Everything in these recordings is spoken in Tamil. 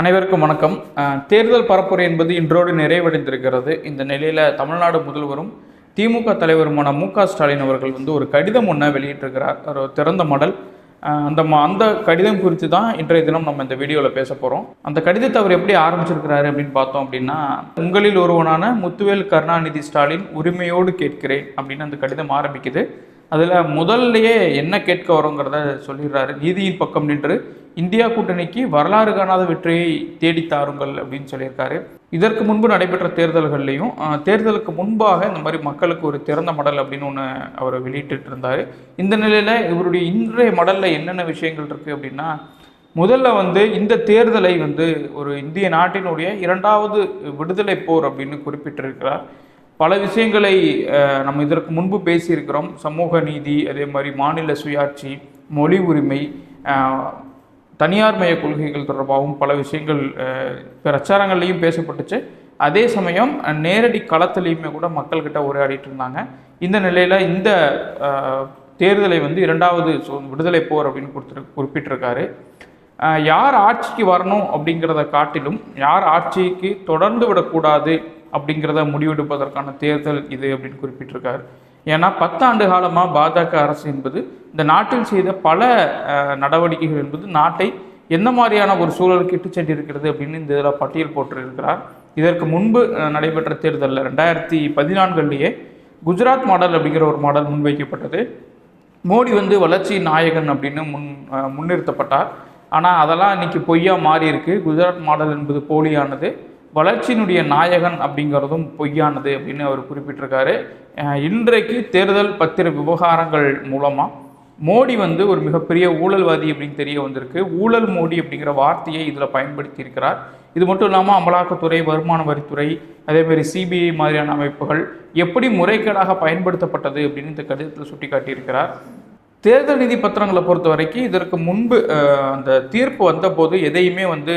அனைவருக்கும் வணக்கம். தேர்தல் பரப்புரை என்பது இன்றோடு நிறைவடைந்திருக்கிறது. இந்த நிலையில் தமிழ்நாடு முதல்வரும் திமுக தலைவருமான மு ஸ்டாலின் அவர்கள் வந்து ஒரு கடிதம் ஒன்றை வெளியிட்டிருக்கிறார். ஒரு திறந்த மடல். அந்த அந்த கடிதம் குறித்து தான் இன்றைய தினம் நம்ம இந்த வீடியோவில் பேச போகிறோம் அந்த கடிதத்தை அவர் எப்படி ஆரம்பிச்சிருக்கிறாரு அப்படின்னு பார்த்தோம் அப்படின்னா உங்களில் ஒருவனான முத்துவேல் கருணாநிதி ஸ்டாலின் உரிமையோடு கேட்கிறேன் அப்படின்னு அந்த கடிதம் ஆரம்பிக்குது. அதில் முதல்லையே என்ன கேட்க வரோங்கிறத சொல்லிடுறாரு. நீதியின் பக்கம் நின்று இந்தியா கூட்டணிக்கு வரலாறு காணாத வெற்றியை தேடி தாருங்கள் அப்படின்னு சொல்லியிருக்காரு. இதற்கு முன்பு நடைபெற்ற தேர்தல்கள்லையும் தேர்தலுக்கு முன்பாக இந்த மாதிரி மக்களுக்கு ஒரு திறந்த மடல் அப்படின்னு ஒன்று அவர் வெளியிட்டு இருந்தார். இந்த நிலையில் இவருடைய இன்றைய மடலில் என்னென்ன விஷயங்கள் இருக்குது அப்படின்னா முதல்ல வந்து இந்த தேர்தலை வந்து ஒரு இந்திய நாட்டினுடைய இரண்டாவது விடுதலை போர் அப்படின்னு குறிப்பிட்டிருக்கிறார். பல விஷயங்களை நம்ம இதற்கு முன்பு பேசியிருக்கிறோம். சமூக நீதி அதே மாதிரி மாநில சுயாட்சி மொழி உரிமை தனியார் மய கொள்கைகள் தொடர்பாகவும் பல விஷயங்கள் பிரச்சாரங்கள்லையும் பேசப்பட்டுச்சு. அதே சமயம் நேரடி களத்திலையுமே கூட மக்கள்கிட்ட உரையாடிட்டு இருந்தாங்க இந்த நிலையில் இந்த தேர்தலை வந்து இரண்டாவது விடுதலை போர் அப்படின்னு கொடுத்துரு குறிப்பிட்டிருக்காரு. யார் ஆட்சிக்கு வரணும் அப்படிங்கிறத காட்டிலும் யார் ஆட்சிக்கு தொடர்ந்து விடக்கூடாது அப்படிங்கிறத முடிவெடுப்பதற்கான தேர்தல் இது அப்படின்னு குறிப்பிட்டிருக்காரு. ஏன்னா பத்தாண்டு காலமாக பாஜக அரசு என்பது இந்த நாட்டில் செய்த பல நடவடிக்கைகள் என்பது நாட்டை எந்த மாதிரியான ஒரு சூழலுக்கு இட்டு சென்றிருக்கிறது அப்படின்னு இந்த இதில் பட்டியல் போட்டிருக்கிறார். இதற்கு முன்பு நடைபெற்ற தேர்தலில் ரெண்டாயிரத்தி பதினான்குலேயே குஜராத் மாடல் அப்படிங்கிற ஒரு மாடல் முன்வைக்கப்பட்டது. மோடி வந்து வளர்ச்சி நாயகன் அப்படின்னு முன் முன்னிறுத்தப்பட்டார். ஆனால் அதெல்லாம் இன்னைக்கு பொய்யா மாறி இருக்கு குஜராத் மாடல் என்பது போலியானது. வளர்ச்சியினுடைய நாயகன் அப்படிங்கிறதும் பொய்யானது அப்படின்னு அவர் குறிப்பிட்டிருக்காரு. இன்றைக்கு தேர்தல் பத்திர விவகாரங்கள் மூலமாக மோடி வந்து ஒரு மிகப்பெரிய ஊழல்வாதி அப்படின்னு தெரிய வந்திருக்கு. ஊழல் மோடி அப்படிங்கிற வார்த்தையை இதில் பயன்படுத்தி இருக்கிறார் இது மட்டும் இல்லாமல் அமலாக்கத்துறை வருமான வரித்துறை அதேமாதிரி சிபிஐ மாதிரியான அமைப்புகள் எப்படி முறைகேடாக பயன்படுத்தப்பட்டது அப்படின்னு இந்த கடிதத்தில் சுட்டிக்காட்டியிருக்கிறார். தேர்தல் நிதி பத்திரங்களை பொறுத்த வரைக்கும் இதற்கு முன்பு அந்த தீர்ப்பு வந்தபோது எதையுமே வந்து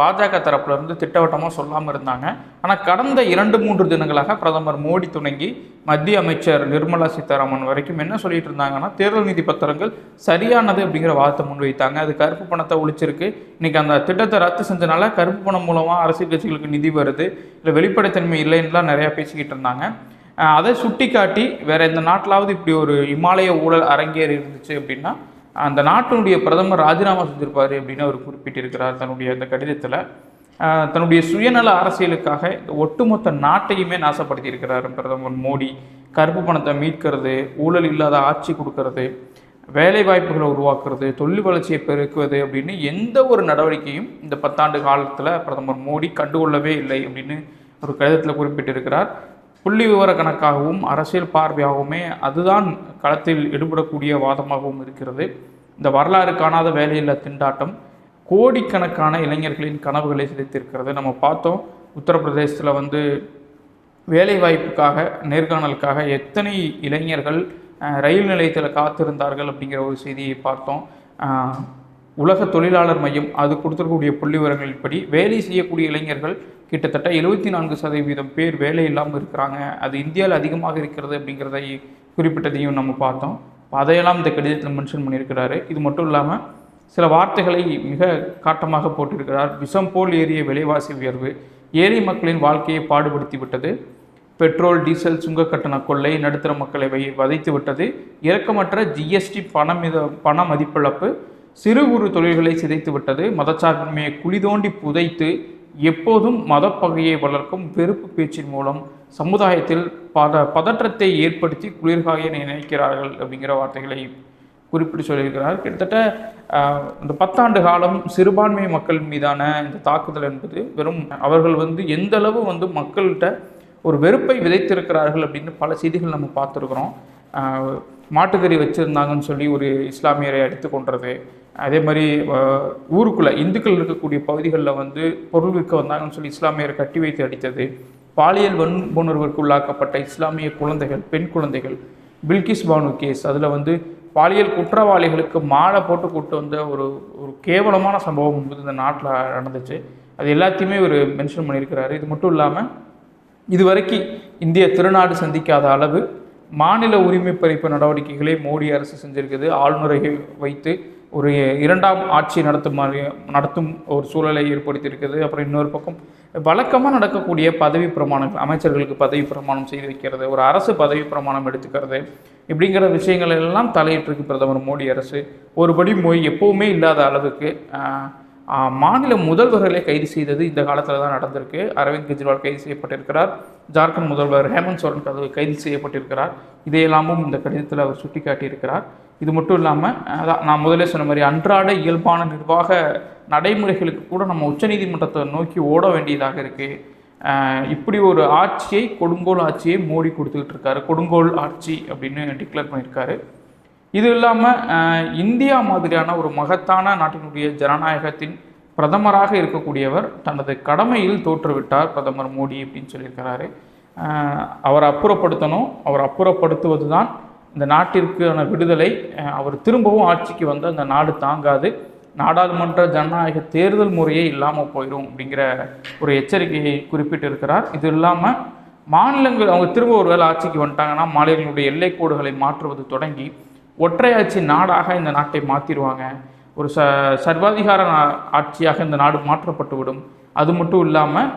பாஜக தரப்புல இருந்து திட்டவட்டமாக சொல்லாமல் இருந்தாங்க. ஆனால் கடந்த இரண்டு மூன்று தினங்களாக பிரதமர் மோடி துணங்கி மத்திய அமைச்சர் நிர்மலா சீதாராமன் வரைக்கும் என்ன சொல்லிட்டு இருந்தாங்கன்னா தேர்தல் நிதி பத்திரங்கள் சரியானது அப்படிங்கிற வார்த்தை முன்வைத்தாங்க. அது கருப்பு பணத்தை ஒழிச்சிருக்கு. இன்னைக்கு அந்த திட்டத்தை ரத்து செஞ்சனால கருப்பு பணம் மூலமாக அரசியல் கட்சிகளுக்கு நிதி வருது. இல்லை வெளிப்படைத்தன்மை இல்லைன்னுலாம் நிறையா பேசிக்கிட்டு இருந்தாங்க. அதை சுட்டி காட்டி வேற எந்த நாட்டிலாவது இப்படி ஒரு இமாலய ஊழல் அரங்கேறி இருந்துச்சு அப்படின்னா அந்த நாட்டினுடைய பிரதமர் ராஜினாமா செஞ்சிருப்பார் அப்படின்னு அவர் குறிப்பிட்டிருக்கிறார் தன்னுடைய அந்த கடிதத்தில். தன்னுடைய சுயநல அரசியலுக்காக இந்த ஒட்டுமொத்த நாட்டையுமே நாசப்படுத்தி இருக்கிறார் பிரதமர் மோடி. கருப்பு பணத்தை மீட்கிறது ஊழல் இல்லாத ஆட்சி கொடுக்கறது வேலை வாய்ப்புகளை உருவாக்குறது தொழில் வளர்ச்சியை பெருக்குவது அப்படின்னு எந்த ஒரு நடவடிக்கையும் இந்த பத்தாண்டு காலத்தில் பிரதமர் மோடி கண்டுகொள்ளவே இல்லை அப்படின்னு ஒரு கடிதத்தில் குறிப்பிட்டிருக்கிறார். புள்ளி விவர கணக்காகவும் அரசியல் பார்வையாகவுமே அதுதான் களத்தில் எடுபடக்கூடிய வாதமாகவும் இருக்கிறது. இந்த வரலாறு காணாத வேலையில்லா திண்டாட்டம் கோடிக்கணக்கான இளைஞர்களின் கனவுகளை சிதைத்திருக்கிறது. நம்ம பார்த்தோம் உத்தரப்பிரதேசத்தில் வந்து வேலைவாய்ப்புக்காக நேர்காணலுக்காக எத்தனை இளைஞர்கள் ரயில் நிலையத்தில் காத்திருந்தார்கள் அப்படிங்கிற ஒரு செய்தியை பார்த்தோம். உலக தொழிலாளர் மையம் அது கொடுத்துருக்கக்கூடிய புள்ளி விவரங்களின்படி வேலை செய்யக்கூடிய இளைஞர்கள் கிட்டத்தட்ட எழுபத்தி நான்கு சதவீதம் பேர் வேலை இல்லாமல் இருக்கிறாங்க. அது இந்தியாவில் அதிகமாக இருக்கிறது அப்படிங்கிறதை குறிப்பிட்டதையும் நம்ம பார்த்தோம். அதையெல்லாம் இந்த கடிதத்தில் மென்ஷன் பண்ணியிருக்கிறாரு. இது மட்டும் இல்லாமல் சில வார்த்தைகளை மிக காட்டமாக போட்டிருக்கிறார். விஷம் போல் ஏறிய விலைவாசி உயர்வு ஏழை மக்களின் வாழ்க்கையை பாடுபடுத்தி விட்டது. பெட்ரோல் டீசல் சுங்க கட்டண கொள்ளை நடுத்தர மக்களை வை வதைத்து விட்டது. இரக்கமற்ற ஜிஎஸ்டி பண மித பண மதிப்பிழப்பு சிறு குறு தொழில்களை சிதைத்து விட்டது மதச்சார்பின்மையை குழி தோண்டி புதைத்து எப்போதும் மதப்பகையை வளர்க்கும் வெறுப்பு பேச்சின் மூலம் சமுதாயத்தில் பத பதற்றத்தை ஏற்படுத்தி குளிர்காய நினைக்கிறார்கள் அப்படிங்கிற வார்த்தைகளை குறிப்பிட்டு சொல்லியிருக்கிறார். கிட்டத்தட்ட இந்த பத்தாண்டு காலம் சிறுபான்மை மக்கள் மீதான இந்த தாக்குதல் என்பது வெறும் அவர்கள் வந்து எந்த அளவு வந்து மக்கள்கிட்ட ஒரு வெறுப்பை விதைத்திருக்கிறார்கள் அப்படின்னு பல செய்திகள் நம்ம பார்த்துருக்குறோம். மாட்டுக்கறி வச்சுருந்தாங்கன்னு சொல்லி ஒரு இஸ்லாமியரை அடித்து கொன்றது. அதே மாதிரி ஊருக்குள்ளே இந்துக்கள் இருக்கக்கூடிய பகுதிகளில் வந்து பொருள் விற்க வந்தாங்கன்னு சொல்லி இஸ்லாமியரை கட்டி வைத்து அடித்தது. பாலியல் வன்புணர்வுக்கு உள்ளாக்கப்பட்ட இஸ்லாமிய குழந்தைகள் பெண் குழந்தைகள் பில்கிஸ் பானு கேஸ். அதில் வந்து பாலியல் குற்றவாளிகளுக்கு மாலை போட்டு கூப்பிட்டு வந்த ஒரு ஒரு கேவலமான சம்பவம் என்பது இந்த நாட்டில் நடந்துச்சு. அது எல்லாத்தையுமே ஒரு மென்ஷன் பண்ணியிருக்கிறாரு. இது மட்டும் இல்லாமல் இதுவரைக்கும் இந்திய திருநாடு சந்திக்காத அளவு மாநில உரிமை பறிப்பு நடவடிக்கைகளை மோடி அரசு செஞ்சிருக்குது. ஆளுநரை வைத்து ஒரு இரண்டாம் ஆட்சி நடத்தும் நடத்தும் ஒரு சூழலை ஏற்படுத்தியிருக்குது அப்புறம் இன்னொரு பக்கம் வழக்கமாக நடக்கக்கூடிய பதவி பிரமாணங்கள் அமைச்சர்களுக்கு பதவி பிரமாணம் செய்து வைக்கிறது ஒரு அரசு பதவி பிரமாணம் எடுத்துக்கிறது இப்படிங்கிற விஷயங்கள் எல்லாம் தலையிட்டிருக்கு பிரதமர் மோடி அரசு. ஒருபடி மொய் எப்போவுமே இல்லாத அளவுக்கு மாநில முதல்வர்களை கைது செய்தது இந்த காலத்தில் தான் நடந்திருக்கு. அரவிந்த் கெஜ்ரிவால் கைது செய்யப்பட்டிருக்கிறார். ஜார்க்கண்ட் முதல்வர் ஹேமந்த் சோரன் கதவு கைது செய்யப்பட்டிருக்கிறார். இதையெல்லாமும் இந்த கடிதத்தில் அவர் சுட்டிக்காட்டியிருக்கிறார். இது மட்டும் இல்லாமல் அதான் நான் முதலே சொன்ன மாதிரி அன்றாட இயல்பான நிர்வாக நடைமுறைகளுக்கு கூட நம்ம உச்சநீதிமன்றத்தை நோக்கி ஓட வேண்டியதாக இருக்குது இப்படி ஒரு ஆட்சியை கொடுங்கோல் ஆட்சியை மோடி கொடுத்துக்கிட்டு இருக்காரு. கொடுங்கோல் ஆட்சி அப்படின்னு டிக்ளேர் பண்ணியிருக்காரு. இது இல்லாமல் இந்தியா மாதிரியான ஒரு மகத்தான நாட்டினுடைய ஜனநாயகத்தின் பிரதமராக இருக்கக்கூடியவர் தனது கடமையில் தோற்றுவிட்டார் பிரதமர் மோடி அப்படின்னு சொல்லியிருக்கிறாரு. அவரை அப்புறப்படுத்தணும். அவர் அப்புறப்படுத்துவது தான் இந்த நாட்டிற்கான விடுதலை. அவர் திரும்பவும் ஆட்சிக்கு வந்து அந்த நாடு தாங்காது. நாடாளுமன்ற ஜனநாயக தேர்தல் முறையே இல்லாமல் போயிடும் அப்படிங்கிற ஒரு எச்சரிக்கையை குறிப்பிட்டிருக்கிறார். இது இல்லாமல் மாநிலங்கள் அவங்க திரும்ப ஒரு வேலை ஆட்சிக்கு வந்துட்டாங்கன்னா மாநிலங்களுடைய எல்லைக்கோடுகளை மாற்றுவது தொடங்கி ஒற்றையாட்சி நாடாக இந்த நாட்டை மாற்றிடுவாங்க ஒரு ச சர்வாதிகார நா- ஆட்சியாக இந்த நாடு மாற்றப்பட்டு விடும் அது மட்டும் இல்லாமல்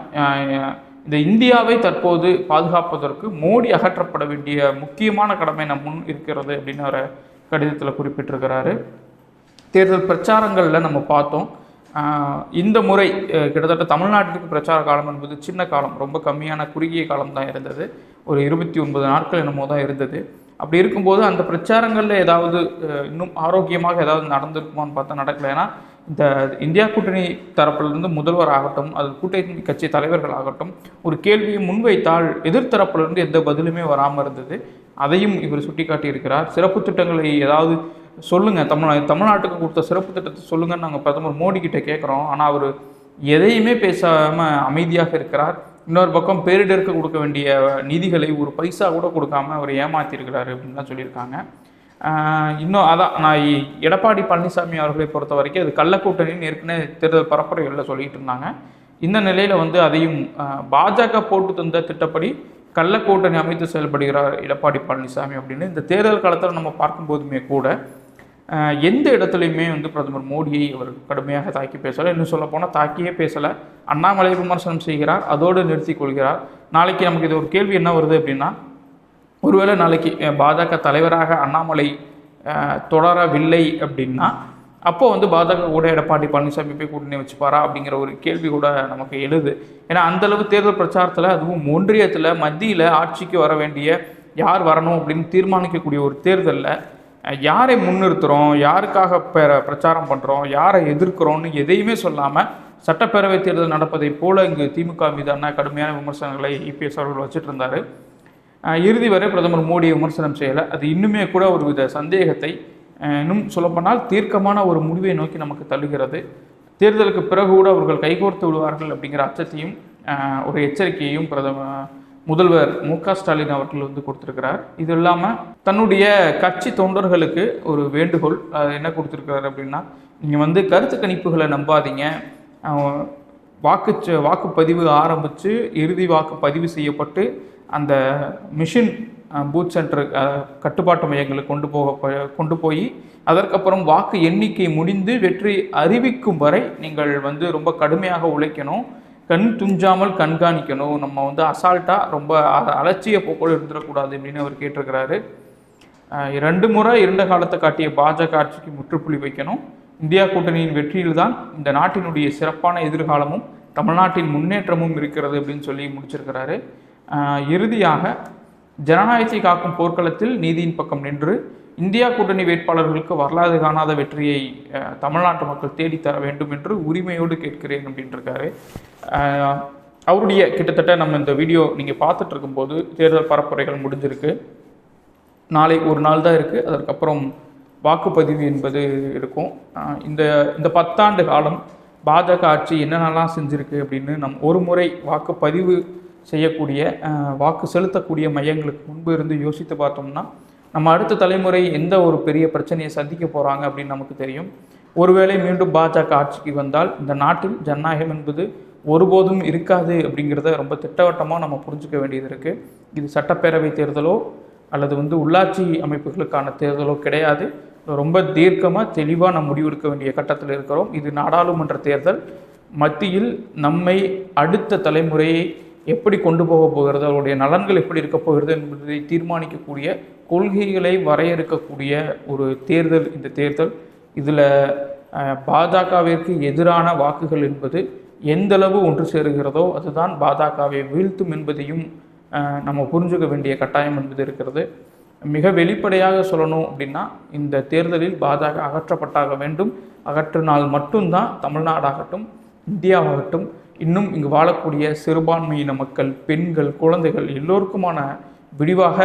இந்த இந்தியாவை தற்போது பாதுகாப்பதற்கு மோடி அகற்றப்பட வேண்டிய முக்கியமான கடமை நம் முன் இருக்கிறது அப்படின்னு ஒரு கடிதத்தில் குறிப்பிட்டிருக்கிறாரு. தேர்தல் பிரச்சாரங்களில் நம்ம பார்த்தோம். இந்த முறை கிட்டத்தட்ட தமிழ்நாட்டிற்கு பிரச்சார காலம் என்பது சின்ன காலம் ரொம்ப கம்மியான குறுகிய காலம் தான் இருந்தது. ஒரு இருபத்தி ஒன்பது நாட்கள் என்னமோ தான் இருந்தது. அப்படி இருக்கும்போது அந்த பிரச்சாரங்களில் ஏதாவது இன்னும் ஆரோக்கியமாக ஏதாவது நடந்திருக்குமான்னு பார்த்தா நடக்கல. ஏன்னா இந்த இந்தியா கூட்டணி தரப்பிலிருந்து முதல்வர் ஆகட்டும் அது கூட்டணி கட்சி தலைவர்கள் ஆகட்டும் ஒரு கேள்வியை முன்வைத்தால் எதிர்த்தரப்பிலிருந்து எந்த பதிலுமே வராமல் இருந்தது. அதையும் இவர் சுட்டிக்காட்டி இருக்கிறார் சிறப்பு திட்டங்களை ஏதாவது சொல்லுங்கள் தமிழ் தமிழ்நாட்டுக்கு கொடுத்த சிறப்பு திட்டத்தை சொல்லுங்கன்னு நாங்கள் பிரதமர் மோடி கிட்டே கேட்குறோம் ஆனால் அவர் எதையுமே பேசாமல் அமைதியாக இருக்கிறார். இன்னொரு பக்கம் பேரிடருக்கு கொடுக்க வேண்டிய நிதிகளை ஒரு பைசா கூட கொடுக்காம அவர் ஏமாத்திருக்கிறாரு அப்படின்லாம் சொல்லியிருக்காங்க. இன்னும் அதான் நான் எடப்பாடி பழனிசாமி அவர்களை பொறுத்த வரைக்கும் அது கள்ளக்கூட்டணின்னு ஏற்கனவே தேர்தல் பரப்புரைகளில் சொல்லிட்டு இருந்தாங்க. இந்த நிலையில் வந்து அதையும் பாஜக போட்டு தந்த திட்டப்படி கள்ளக்கூட்டணி அமைத்து செயல்படுகிறார் எடப்பாடி பழனிசாமி அப்படின்னு இந்த தேர்தல் காலத்தில் நம்ம பார்க்கும்போதுமே கூட எந்த இடத்துலையுமே வந்து பிரதமர் மோடியை அவர் கடுமையாக தாக்கி பேசலை. இன்னும் சொல்ல போனால் தாக்கியே பேசலை. அண்ணாமலை விமர்சனம் செய்கிறார் அதோடு நிறுத்தி கொள்கிறார். நாளைக்கு நமக்கு இது ஒரு கேள்வி என்ன வருது அப்படின்னா ஒருவேளை நாளைக்கு பாஜக தலைவராக அண்ணாமலை தொடரவில்லை அப்படின்னா அப்போ வந்து பாஜக கூட எடப்பாடி பழனிசாமி போய் கூட்டணி வச்சுப்பாரா அப்படிங்கிற ஒரு கேள்வி கூட நமக்கு எழுது. ஏன்னா அந்தளவு தேர்தல் பிரச்சாரத்தில் அதுவும் ஒன்றியத்தில் மத்தியில் ஆட்சிக்கு வர வேண்டிய யார் வரணும் அப்படின்னு தீர்மானிக்கக்கூடிய ஒரு தேர்தலில் யாரை முன்னிறுத்துகிறோம் யாருக்காக பிரச்சாரம் பண்ணுறோம் யாரை எதிர்க்கிறோம்னு எதையுமே சொல்லாமல் சட்டப்பேரவை தேர்தல் நடப்பதை போல இங்கு திமுக மீதான கடுமையான விமர்சனங்களை இபிஎஸ் அவர்கள் வச்சுட்டு இருந்தார் இறுதி வரை பிரதமர் மோடியை விமர்சனம் செய்யலை. அது இன்னுமே கூட ஒரு வித சந்தேகத்தை இன்னும் சொல்லப்போனால் தீர்க்கமான ஒரு முடிவை நோக்கி நமக்கு தள்ளுகிறது. தேர்தலுக்கு பிறகு கூட அவர்கள் கைகோர்த்து விடுவார்கள் அப்படிங்கிற அச்சத்தையும் ஒரு எச்சரிக்கையையும் பிரதம முதல்வர் மு க ஸ்டாலின் அவர்கள் வந்து கொடுத்துருக்கிறார். இது இல்லாமல் தன்னுடைய கட்சி தொண்டர்களுக்கு ஒரு வேண்டுகோள் அது என்ன கொடுத்துருக்கிறார் அப்படின்னா நீங்கள் வந்து கருத்து கணிப்புகளை நம்பாதீங்க. வாக்கு வாக்குப்பதிவு ஆரம்பித்து இறுதி வாக்கு பதிவு செய்யப்பட்டு அந்த மிஷின் பூத் சென்டர் கட்டுப்பாட்டு மையங்களுக்கு கொண்டு போக கொண்டு போய் அதற்கப்புறம் வாக்கு எண்ணிக்கை முடிந்து வெற்றி அறிவிக்கும் வரை நீங்கள் வந்து ரொம்ப கடுமையாக உழைக்கணும். கண் துஞ்சாமல் கண்காணிக்கணும். நம்ம வந்து அசால்ட்டாக ரொம்ப அ- அலட்சிய போக்கோடு இருந்துடக்கூடாது அப்படின்னு அவர் கேட்டிருக்கிறாரு. ரெண்டு முறை இருண்ட காலத்தை காட்டிய பாஜக ஆட்சிக்கு முற்றுப்புள்ளி வைக்கணும். இந்தியா கூட்டணியின் வெற்றியில் தான் இந்த நாட்டினுடைய சிறப்பான எதிர்காலமும் தமிழ்நாட்டின் முன்னேற்றமும் இருக்கிறது அப்படின்னு சொல்லி முடிச்சிருக்கிறாரு. இறுதியாக ஜனநாயகத்தை காக்கும் போர்க்களத்தில் நீதியின் பக்கம் நின்று இந்தியா கூட்டணி வேட்பாளர்களுக்கு வரலாறு காணாத வெற்றியை தமிழ்நாட்டு மக்கள் தேடித்தர வேண்டும் என்று உரிமையோடு கேட்கிறேன் அப்படின்ட்டுருக்காரு அவருடைய கிட்டத்தட்ட நம்ம இந்த வீடியோ நீங்கள் பார்த்துட்டு இருக்கும்போது தேர்தல் பரப்புரைகள் முடிஞ்சிருக்கு. நாளை ஒரு நாள் தான் இருக்குது அதற்கப்புறம் வாக்குப்பதிவு என்பது இருக்கும். இந்த இந்த பத்தாண்டு காலம் பாஜக ஆட்சி என்னென்னலாம் செஞ்சுருக்கு அப்படின்னு நம் ஒரு முறை வாக்குப்பதிவு செய்யக்கூடிய வாக்கு செலுத்தக்கூடிய மையங்களுக்கு முன்பு இருந்து யோசித்து பார்த்தோம்னா நம்ம அடுத்த தலைமுறை எந்த ஒரு பெரிய பிரச்சனையை சந்திக்க போகிறாங்க அப்படின்னு நமக்கு தெரியும். ஒருவேளை மீண்டும் பாஜக ஆட்சிக்கு வந்தால் இந்த நாட்டில் ஜனநாயகம் என்பது ஒருபோதும் இருக்காது அப்படிங்கிறத ரொம்ப திட்டவட்டமாக நம்ம புரிஞ்சுக்க வேண்டியது இருக்குது இது சட்டப்பேரவை தேர்தலோ அல்லது வந்து உள்ளாட்சி அமைப்புகளுக்கான தேர்தலோ கிடையாது. ரொம்ப தீர்க்கமாக தெளிவாக நம்ம முடிவெடுக்க வேண்டிய கட்டத்தில் இருக்கிறோம். இது நாடாளுமன்ற தேர்தல். மத்தியில் நம்மை அடுத்த தலைமுறையை எப்படி கொண்டு போக போகிறது அவருடைய நலன்கள் எப்படி இருக்க போகிறது என்பதை தீர்மானிக்கக்கூடிய கொள்கைகளை வரையறுக்கக்கூடிய ஒரு தேர்தல் இந்த தேர்தல். இதில் பாஜகவிற்கு எதிரான வாக்குகள் என்பது எந்தளவு ஒன்று சேருகிறதோ அதுதான் பாஜகவை வீழ்த்தும் என்பதையும் நம்ம புரிஞ்சுக்க வேண்டிய கட்டாயம் என்பது இருக்கிறது. மிக வெளிப்படையாக சொல்லணும் அப்படின்னா இந்த தேர்தலில் பாஜக அகற்றப்பட்டாக வேண்டும். அகற்றினால் மட்டும்தான் தமிழ்நாடாகட்டும் இந்தியாவாகட்டும் இன்னும் இங்கு வாழக்கூடிய சிறுபான்மையின மக்கள் பெண்கள் குழந்தைகள் எல்லோருக்குமான விடிவாக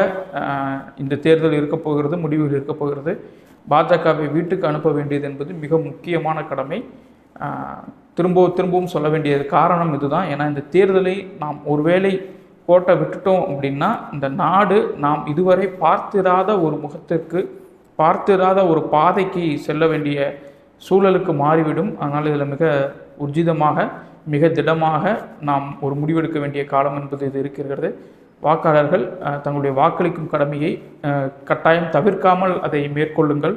இந்த தேர்தல் இருக்கப் போகிறது முடிவுகள் இருக்கப் போகிறது. பாஜகவை வீட்டுக்கு அனுப்ப வேண்டியது என்பது மிக முக்கியமான கடமை. திரும்ப திரும்பவும் சொல்ல வேண்டிய காரணம் இதுதான். ஏன்னா இந்த தேர்தலை நாம் ஒருவேளை கோட்டை விட்டுட்டோம் அப்படின்னா இந்த நாடு நாம் இதுவரை பார்த்திராத ஒரு முகத்திற்கு பார்த்திராத ஒரு பாதைக்கு செல்ல வேண்டிய சூழலுக்கு மாறிவிடும். அதனால் இதில் மிக உர்ஜிதமாக மிக திடமாக நாம் ஒரு முடிவெடுக்க வேண்டிய காலம் என்பது இது இருக்கிறது. வாக்காளர்கள் தங்களுடைய வாக்களிக்கும் கடமையை கட்டாயம் தவிர்க்காமல் அதை மேற்கொள்ளுங்கள்.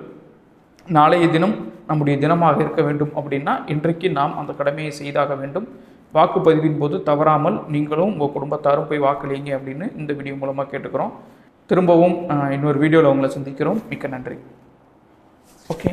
நாளைய தினம் நம்முடைய தினமாக இருக்க வேண்டும் அப்படின்னா இன்றைக்கு நாம் அந்த கடமையை செய்தாக வேண்டும். வாக்குப்பதிவின் போது தவறாமல் நீங்களும் உங்கள் குடும்பத்தாரும் போய் வாக்களிங்க அப்படின்னு இந்த வீடியோ மூலமாக கேட்டுக்கிறோம். திரும்பவும் இன்னொரு வீடியோவில் உங்களை சந்திக்கிறோம். மிக்க நன்றி. ஓகே.